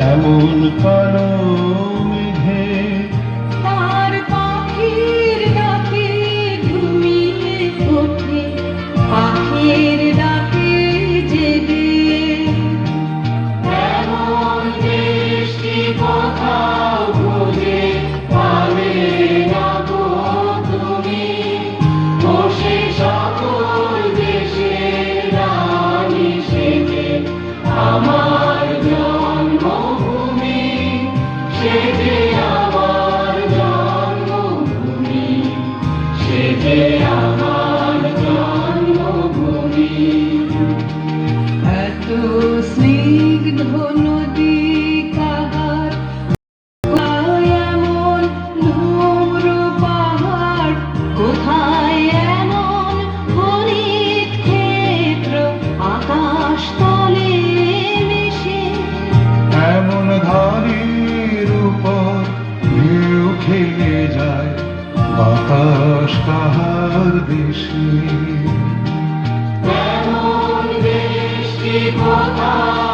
এমন করো। আকাশ কাহার দেশে কোথায়?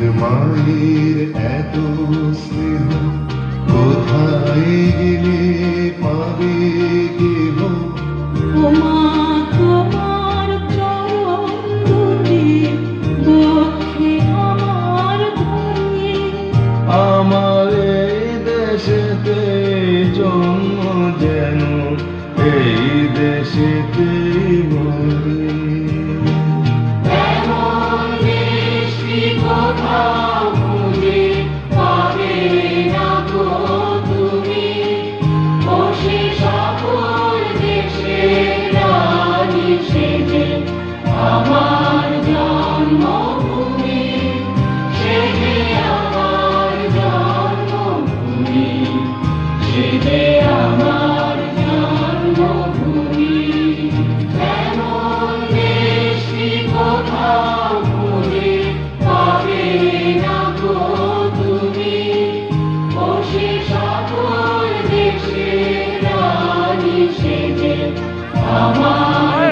মায়ের মায়ের এত স্নেহ কোথায় গেলে পাবে কেহ? আমার সেজে আমার